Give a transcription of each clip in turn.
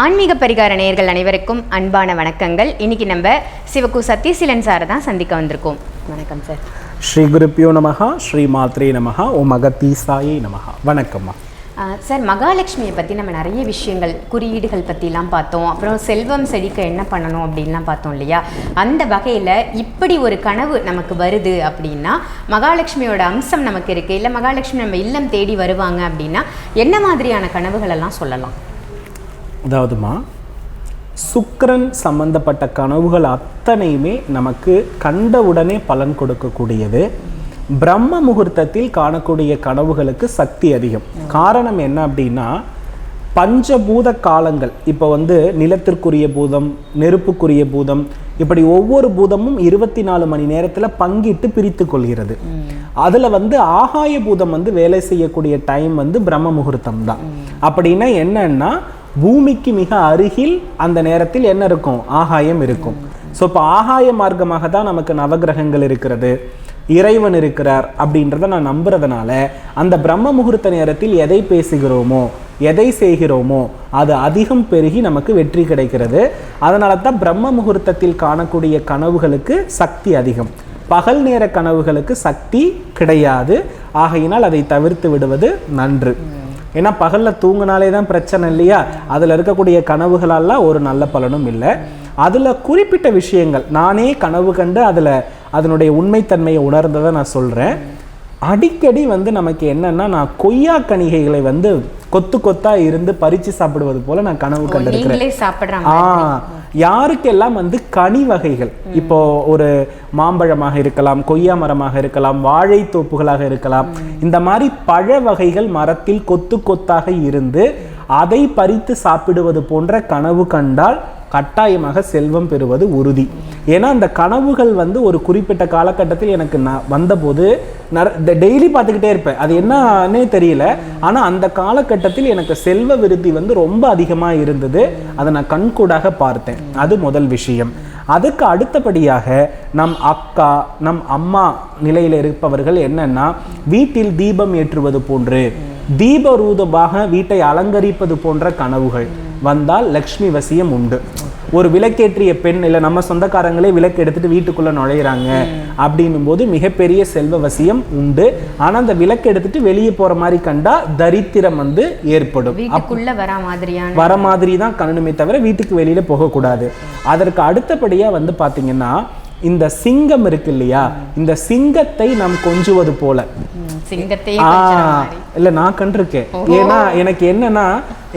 ஆன்மீக பரிகார நேயர்கள் அனைவருக்கும் அன்பான வணக்கங்கள். இன்னைக்கு நம்ம சிவகு சத்யசீலன் சாரை தான் சந்திக்க வந்திருக்கோம். வணக்கம் சார். ஸ்ரீ குருப்பியோ நமஹா ஸ்ரீ மாத்ரே நமஹா ஓ மகத்தீசாயை நமஹா. வணக்கம்மா. சார் மகாலட்சுமியை பற்றி நம்ம நிறைய விஷயங்கள் குறியீடுகள் பற்றிலாம் பார்த்தோம். அப்புறம் செல்வம் செழிக்க என்ன பண்ணணும் அப்படின்லாம் பார்த்தோம் இல்லையா? அந்த வகையில் இப்படி ஒரு கனவு நமக்கு வருது அப்படின்னா மகாலட்சுமியோட அம்சம் நமக்கு இருக்குது இல்லை மகாலட்சுமி நம்ம இல்லம் தேடி வருவாங்க அப்படின்னா என்ன மாதிரியான கனவுகள் எல்லாம் சொல்லலாம்? அதாவதுமா சுக்கரன் சம்பந்தப்பட்ட கனவுகள் அத்தனையுமே நமக்கு கண்டவுடனே பலன் கொடுக்கக்கூடியது. பிரம்ம முகூர்த்தத்தில் காணக்கூடிய கனவுகளுக்கு சக்தி அதிகம். காரணம் என்ன அப்படின்னா பஞ்சபூத காலங்கள். இப்போ வந்து நிலத்திற்குரிய பூதம் நெருப்புக்குரிய பூதம் இப்படி ஒவ்வொரு பூதமும் இருபத்தி நாலு மணி நேரத்தில் பங்கிட்டு பிரித்து கொள்கிறது. அதில் வந்து ஆகாய பூதம் வந்து வேலை செய்யக்கூடிய டைம் வந்து பிரம்ம முகூர்த்தம் தான் அப்படின்னா என்னன்னா பூமிக்கு மிக அருகில் அந்த நேரத்தில் என்ன இருக்கும்? ஆகாயம் இருக்கும். ஸோ இப்போ ஆகாய மார்க்கமாக தான் நமக்கு நவகிரகங்கள் இருக்கிறது. இறைவன் இருக்கிறார் அப்படின்றத நான் நம்புறதுனால அந்த பிரம்ம முகூர்த்த நேரத்தில் எதை பேசுகிறோமோ எதை செய்கிறோமோ அது அதிகம் பெருகி நமக்கு வெற்றி கிடைக்கிறது. அதனால தான் பிரம்ம முகூர்த்தத்தில் காணக்கூடிய கனவுகளுக்கு சக்தி அதிகம். பகல் நேர கனவுகளுக்கு சக்தி கிடையாது. ஆகையினால் அதை தவிர்த்து விடுவது நன்று. ஏன்னா பகல்ல தூங்கினாலே தான் பிரச்சனை இல்லையா? அதில் இருக்கக்கூடிய கனவுகளெல்லாம் ஒரு நல்ல பலனும் இல்லை. அதில் குறிப்பிட்ட விஷயங்கள் நானே கனவு கண்டு அதில் அதனுடைய உண்மைத்தன்மையை உணர்ந்ததை நான் சொல்கிறேன் அடிக்கடி வந்து நமக்கு என்னன்னா நான் கொய்யா கணிகைகளை வந்து கொத்து கொத்தா இருந்து பறித்து சாப்பிடுவது போல நான் கனவு கண்டிருக்கிறேன். ஆ யாருக்கெல்லாம் வந்து கனி வகைகள் இப்போ ஒரு மாம்பழமாக இருக்கலாம் கொய்யா மரமாக இருக்கலாம் வாழை தோப்புகளாக இருக்கலாம் இந்த மாதிரி பழ வகைகள் மரத்தில் கொத்து கொத்தாக இருந்து அதை பறித்து சாப்பிடுவது போன்ற கனவு கண்டால் கட்டாயமாக செல்வம் பெறுவது உறுதி. ஏன்னா அந்த கனவுகள் வந்து ஒரு குறிப்பிட்ட காலகட்டத்தில் எனக்கு நான் வந்தபோது டெய்லி பார்த்துக்கிட்டே இருப்பேன். அது என்னன்னே தெரியல. ஆனால் அந்த காலகட்டத்தில் எனக்கு செல்வ விருத்தி வந்து ரொம்ப அதிகமாக இருந்தது. அதை நான் கண்கூடாக பார்த்தேன். அது முதல் விஷயம். அதுக்கு அடுத்தபடியாக நம் அக்கா நம் அம்மா நிலையில் இருப்பவர்கள் என்னன்னா வீட்டில் தீபம் ஏற்றுவது போன்று தீபரூதமாக வீட்டை அலங்கரிப்பது போன்ற கனவுகள். வந்தால் லக்ஷ்மி வசியம் உண்டு. ஒரு விளக்கேற்றிய பெண் இல்லை நம்ம சொந்தக்காரங்களே விளக்கு எடுத்துட்டு வீட்டுக்குள்ள நுழையிறாங்க அப்படின்னும் போது மிகப்பெரிய செல்வ வசியம் உண்டு. ஆனா அந்த விளக்கு எடுத்துட்டு வெளியே போற மாதிரி கண்டா தரித்திரம் வந்து ஏற்படும். வரா மாதிரியான வர மாதிரி தான் கணனுமே தவிர வீட்டுக்கு வெளியில போகக்கூடாது. அதற்கு அடுத்தபடியா வந்து பாத்தீங்கன்னா இந்த சிங்கம் இருக்கு இல்லையா? இந்த சிங்கத்தை நாம் கொஞ்சுவது போல. இல்ல நான் கண்டிருக்கேன். ஏன்னா எனக்கு என்னன்னா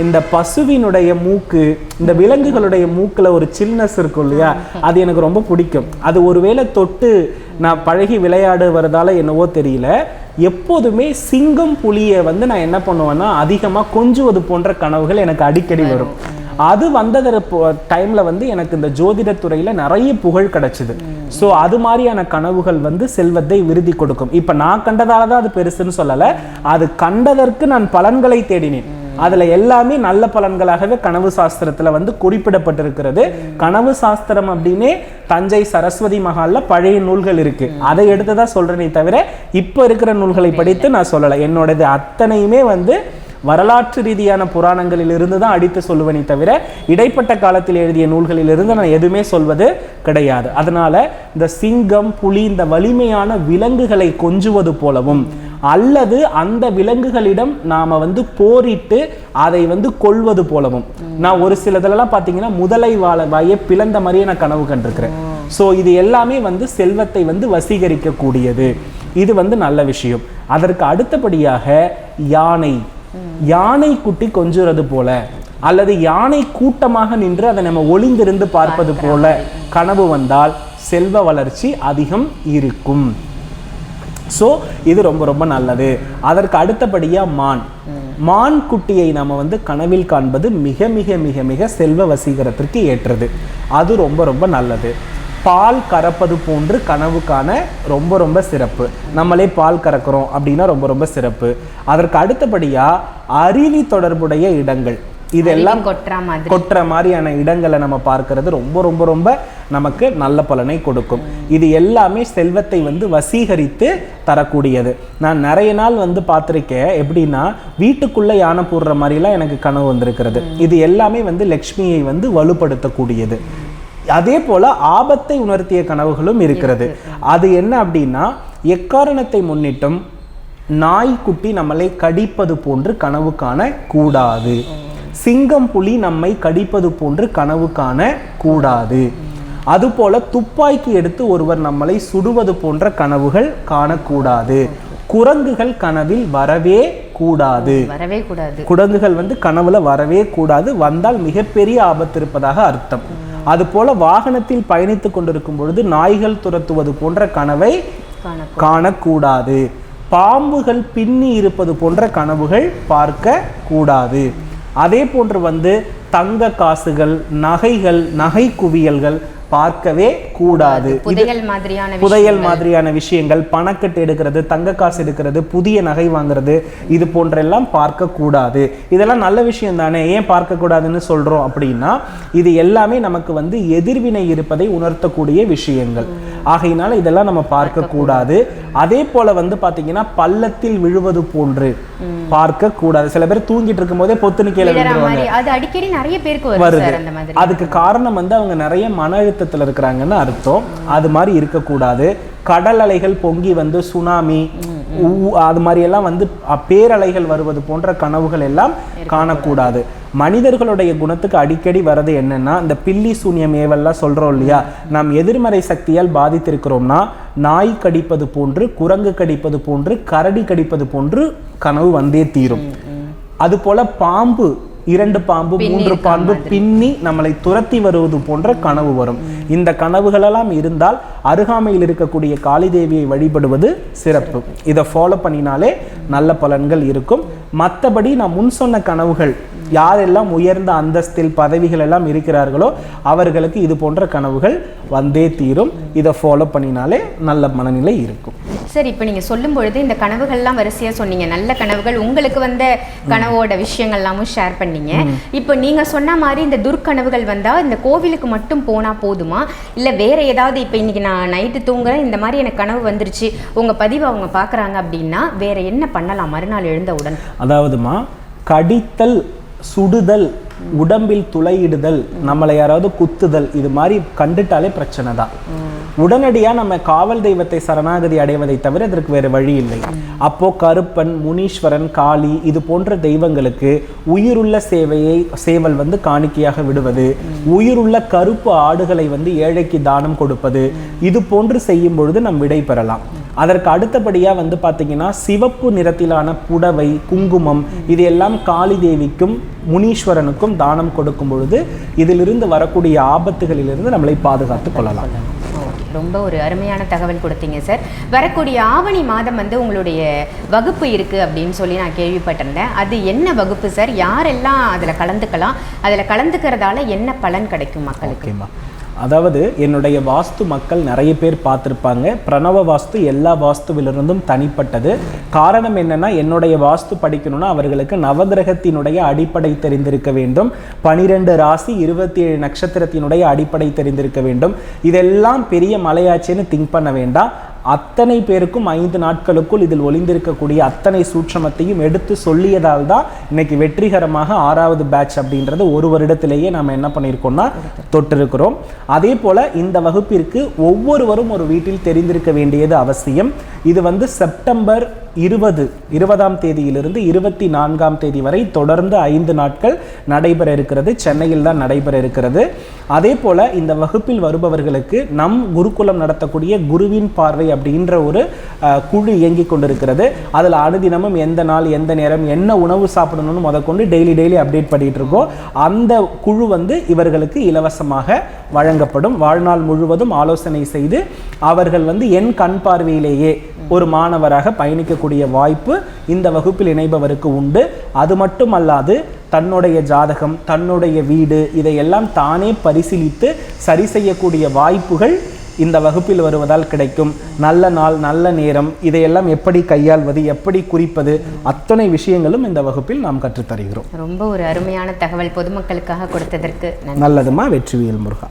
இந்த பசுவினுடைய மூக்கு இந்த விலங்குகளுடைய மூக்குல ஒரு சில்னஸ் இருக்கும் இல்லையா? அது எனக்கு ரொம்ப பிடிக்கும். அது ஒருவேளை தொட்டு நான் பழகி விளையாடுவதால என்னவோ தெரியல. எப்போதுமே சிங்கம் புலியை வந்து நான் என்ன பண்ணுவேன்னா அதிகமா கொஞ்சுவது போன்ற கனவுகள் எனக்கு அடிக்கடி வரும். அது வந்தது டைம்ல வந்து எனக்கு இந்த ஜோதிடத் துறையில நிறைய புகழ் கிடைச்சது. ஸோ அது மாதிரியான கனவுகள் வந்து செல்வத்தை விருதி கொடுக்கும். இப்போ நான் கண்டதால தான் அது பெருசுன்னு சொல்லலை. அது கண்டதற்கு நான் பலன்களை தேடினேன். அதுல எல்லாமே நல்ல பலன்களாகவே கனவு சாஸ்திரத்துல வந்து குறிப்பிடப்பட்டிருக்கிறது. கனவு சாஸ்திரம் அப்படின்னே தஞ்சை சரஸ்வதி மகால்ல பழைய நூல்கள் இருக்கு. அதை எடுத்துதான் சொல்றேனே தவிர இப்ப இருக்கிற நூல்களை படித்து நான் சொல்லலை. என்னோடது அத்தனையுமே வந்து வரலாற்று ரீதியான புராணங்களில் இருந்து தான் அடித்து சொல்லுவனே தவிர இடைப்பட்ட காலத்தில் எழுதிய நூல்களில் இருந்து நான் எதுவுமே சொல்வது கிடையாது. அதனால இந்த சிங்கம் புலி இந்த வலிமையான விலங்குகளை கொஞ்சுவது போலவும் அல்லது அந்த விலங்குகளிடம் நாம வந்து போரிட்டு அதை வந்து கொள்வது போலவும். நான் ஒரு சிலதெல்லாம் பார்த்தீங்கன்னா முதலை வாழ வாயை பிளந்த மாதிரியே நான் கனவு கண்டிருக்கிறேன். ஸோ இது எல்லாமே வந்து செல்வத்தை வந்து வசீகரிக்க கூடியது இது வந்து நல்ல விஷயம். அதற்கு அடுத்தபடியாக யானை. யானை குட்டி கொஞ்சுறது போல அல்லது யானை கூட்டமாக நின்று அதை நம்ம ஒளிந்திருந்து பார்ப்பது போல கனவு வந்தால் செல்வ வளர்ச்சி அதிகம் இருக்கும். ஸோ இது ரொம்ப ரொம்ப நல்லது. அதற்கு அடுத்தபடியாக மான். மான் குட்டியை நம்ம வந்து கனவில் காண்பது மிக மிக மிக மிக செல்வ வசீகரத்திற்கு ஏற்றது. அது ரொம்ப ரொம்ப நல்லது. பால் கறப்பது போன்று கனவு காண ரொம்ப ரொம்ப சிறப்பு. நம்மளே பால் கறக்கிறோம் அப்படின்னா ரொம்ப ரொம்ப சிறப்பு. அதற்கு அடுத்தபடியாக அருவி தொடர்புடைய இடங்கள். இதெல்லாம் கொட்டுற மாதிரியான இடங்களை நம்ம பார்க்கிறது ரொம்ப ரொம்ப ரொம்ப நமக்கு நல்ல பலனை கொடுக்கும். இது எல்லாமே செல்வத்தை வந்து வசீகரித்து தரக்கூடியது. நான் நிறைய நாள் வந்து பார்த்துருக்கேன் எப்படின்னா வீட்டுக்குள்ள யானை போடுற மாதிரிலாம் எனக்கு கனவு வந்திருக்கிறது. இது எல்லாமே வந்து லக்ஷ்மியை வந்து வலுப்படுத்தக்கூடியது. அதே போல ஆபத்தை உணர்த்திய கனவுகளும் இருக்கிறது. அது என்ன அப்படின்னா எக்காரணத்தை முன்னிட்டும் நாய்க்குட்டி நம்மளை கடிப்பது போன்று கனவு காண கூடாது. சிங்கம் புலி நம்மை கடிப்பது போன்று கனவு காண கூடாது. அதுபோல துப்பாக்கி எடுத்து ஒருவர் நம்மளை சுடுவது போன்ற கனவுகள் காணக்கூடாது. குரங்குகள் கனவில் வரவே கூடாது. வரவே கூடாது. குரங்குகள் வந்து கனவுல வரவே கூடாது. வந்தால் மிகப்பெரிய ஆபத்து இருப்பதாக அர்த்தம். அதுபோல வாகனத்தில் பயணித்துக் கொண்டிருக்கும் பொழுது நாய்கள் துரத்துவது போன்ற கனவை காண காணக்கூடாது. பாம்புகள் பின்னி இருப்பது போன்ற கனவுகள் பார்க்க கூடாது அதே போன்று வந்து தங்க காசுகள் நகைகள் நகை குவியல்கள் பார்க்கவே கூடாது. புதையல் மாதிரியான புதையல் மாதிரியான விஷயங்கள் பணக்கட்டு எடுக்கிறது தங்க காசு எடுக்கிறது புதிய நகை வாங்குறது இது போன்றெல்லாம் பார்க்க கூடாது இதெல்லாம் நல்ல விஷயம் தானே? ஏன் பார்க்க கூடாதுன்னு சொல்றோம் அப்படின்னா இது எல்லாமே நமக்கு வந்து எதிர்வினை இருப்பதை உணர்த்தக்கூடிய விஷயங்கள். ஆகையினால இதெல்லாம் நம்ம பார்க்க கூடாது அதே போல வந்து பாத்தீங்கன்னா பள்ளத்தில் விழுவது போன்று பார்க்க கூடாது. சில பேர் தூங்கிட்டு இருக்கும் போதே பொத்துன்னு கீழே விழுந்துருவாங்க. அது அடிக்கடி நிறைய பேருக்கு வருது. அதுக்கு காரணம் வந்து அவங்க நிறைய மன அழுத்தத்துல இருக்கிறாங்கன்னு அர்த்தம். அது மாதிரி இருக்கக்கூடாது. கடல் அலைகள் பொங்கி வந்து சுனாமி அது மாதிரி எல்லாம் வந்து பேரலைகள் வருவது போன்ற கனவுகள் எல்லாம் காணக்கூடாது. மனிதர்களுடைய குணத்துக்கு அடிக்கடி வர்றது என்னன்னா இந்த பில்லி சூன்யம் ஏவல்லாம் சொல்றோம் இல்லையா? நாம் எதிர்மறை சக்தியால் பாதித்திருக்கிறோம்னா நாய் கடிப்பது போன்று குரங்கு கடிப்பது போன்று கரடி கடிப்பது போன்று கனவு வந்தே தீரும். அதுபோல பாம்பு இரண்டு பாம்பு மூன்று பாம்பு பின்னி நம்மளை துரத்தி வருவது போன்ற கனவு வரும். இந்த கனவுகளெல்லாம் இருந்தால் அருகாமையில் இருக்கக்கூடிய காளி தேவியை வழிபடுவது சிறப்பு. இதை ஃபாலோ பண்ணினாலே நல்ல பலன்கள் இருக்கும். மற்றபடி நான் முன் சொன்ன கனவுகள் யாரெல்லாம் உயர்ந்த அந்தஸ்தில் பதவிகள் எல்லாம் இருக்கிறார்களோ அவர்களுக்கு இது போன்ற கனவுகள் வந்தே தீரும். இதை ஃபாலோ பண்ணினாலே நல்ல மனநிலை இருக்கும். சார் இப்போ நீங்க சொல்லும் பொழுது இந்த கனவுகள்லாம் வரிசையா சொன்னீங்க. நல்ல கனவுகள் உங்களுக்கு வந்த கனவோட விஷயங்கள்லாமும் ஷேர் பண்ணீங்க. இப்போ நீங்க சொன்ன மாதிரி இந்த துர்க்கனவுகள் வந்தா இந்த கோவிலுக்கு மட்டும் போனா போதுமா? இல்ல வேற ஏதாவது இப்போ இன்னைக்கு நான் நைட்டு தூங்குறேன் இந்த மாதிரி எனக்கு கனவு வந்துருச்சு உங்க பதிவை அவங்க பார்க்கறாங்க அப்படின்னா வேற என்ன பண்ணலாம்? மறுநாள் எழுந்தவுடன் அதாவதுமா கடித்தல் சுடுதல் உடம்பில் துளையிடுதல் நம்மளை யாராவது குத்துதல் இது மாதிரி கண்டுட்டாலே பிரச்சனை தான் உடனடியாக நம்ம காவல் தெய்வத்தை சரணாகதி அடைவதை தவிர இதற்கு வேறு வழி இல்லை. அப்போ கருப்பன் முனீஸ்வரன் காளி இது போன்ற தெய்வங்களுக்கு உயிருள்ள சேவையை சேவல் வந்து காணிக்கையாக விடுவது உயிருள்ள கருப்பு ஆடுகளை வந்து ஏழைக்கு தானம் கொடுப்பது இது போன்று செய்யும் பொழுது நம் விடை பெறலாம். அதற்கு அடுத்தபடியாக வந்து பார்த்தீங்கன்னா சிவப்பு நிறத்திலான புடவை குங்குமம் இது எல்லாம் காளி தேவிக்கும் முனீஸ்வரனுக்கும் தானம் கொடுக்கும் பொழுது இதிலிருந்து வரக்கூடிய ஆபத்துகளிலிருந்து நம்மளை பாதுகாத்துக் கொள்ளலாம். ரொம்ப ஒரு அருமையான தகவல் கொடுத்தீங்க சார். வரக்கூடிய ஆவணி மாதம் வந்து உங்களுடைய வகுப்பு இருக்கு அப்படின்னு சொல்லி நான் கேள்விப்பட்டிருந்தேன். அது என்ன வகுப்பு சார்? யாரெல்லாம் அதில் கலந்துக்கலாம்? அதில் கலந்துக்கிறதால என்ன பலன் கிடைக்கும் மக்களுக்கு? அதாவது என்னுடைய வாஸ்து மக்கள் நிறைய பேர் பார்த்துருப்பாங்க. பிரணவ வாஸ்து எல்லா வாஸ்துவிலிருந்தும் தனிப்பட்டது. காரணம் என்னென்னா என்னுடைய வாஸ்து படிக்கணும்னா அவர்களுக்கு நவகிரகத்தினுடைய அடிப்படை தெரிந்திருக்க வேண்டும். பனிரெண்டு ராசி இருபத்தி ஏழு நட்சத்திரத்தினுடைய அடிப்படை தெரிந்திருக்க வேண்டும். இதெல்லாம் பெரிய மலையாச்சின்னு திங்க் பண்ண வேண்டாம். அத்தனை பேருக்கும் ஐந்து நாட்களுக்குள் இதில் ஒளிந்திருக்கக்கூடிய அத்தனை சூட்சமத்தையும் எடுத்து சொல்லியதால் தான் இன்னைக்கு வெற்றிகரமாக ஆறாவது பேட்ச் அப்படின்றது ஒரு வருடத்திலேயே நாம் என்ன பண்ணியிருக்கோம்னா தொட்டிருக்கிறோம். அதே போல இந்த வகுப்பிற்கு ஒவ்வொருவரும் ஒரு வீட்டில் தெரிந்திருக்க வேண்டியது அவசியம். இது வந்து செப்டம்பர் இருபது இருபதாம் தேதியிலிருந்து இருபத்தி நான்காம் தேதி வரை தொடர்ந்து ஐந்து நாட்கள் நடைபெற இருக்கிறது. சென்னையில் தான் நடைபெற இருக்கிறது. அதே போல் இந்த வகுப்பில் வருபவர்களுக்கு நம் குருகுலம் நடத்தக்கூடிய குருவின் பார்வை அப்படின்ற ஒரு குழு இயங்கிக் கொண்டிருக்கிறது. அதில் அனுதினமும் எந்த நாள் எந்த நேரம் என்ன உணவு சாப்பிடணும்னு முதற்கொண்டு டெய்லி டெய்லி அப்டேட் பண்ணிகிட்டு இருக்கோம். அந்த குழு வந்து இவர்களுக்கு இலவசமாக வழங்கப்படும். வாழ்நாள் முழுவதும் ஆலோசனை செய்து அவர்கள் வந்து என் கண் பார்வையிலேயே ஒரு மாணவராக பயணிக்க பயணிக்கக்கூடிய வாய்ப்பு இந்த வகுப்பில் இணைபவருக்கு உண்டு. அது மட்டுமல்லாது தன்னுடைய ஜாதகம் தன்னுடைய வீடு இதையெல்லாம் தானே பரிசீலித்து சரி செய்யக்கூடிய வாய்ப்புகள் இந்த வகுப்பில் வருவதால் கிடைக்கும். நல்ல நாள் நல்ல நேரம் இதையெல்லாம் எப்படி கையாள்வது எப்படி குறிப்பது அத்தனை விஷயங்களும் இந்த வகுப்பில் நாம் கற்றுத்தருகிறோம். ரொம்ப ஒரு அருமையான தகவல் பொதுமக்களுக்காக கொடுத்ததற்கு நல்லதுமா வெற்றிவேல் முருகா?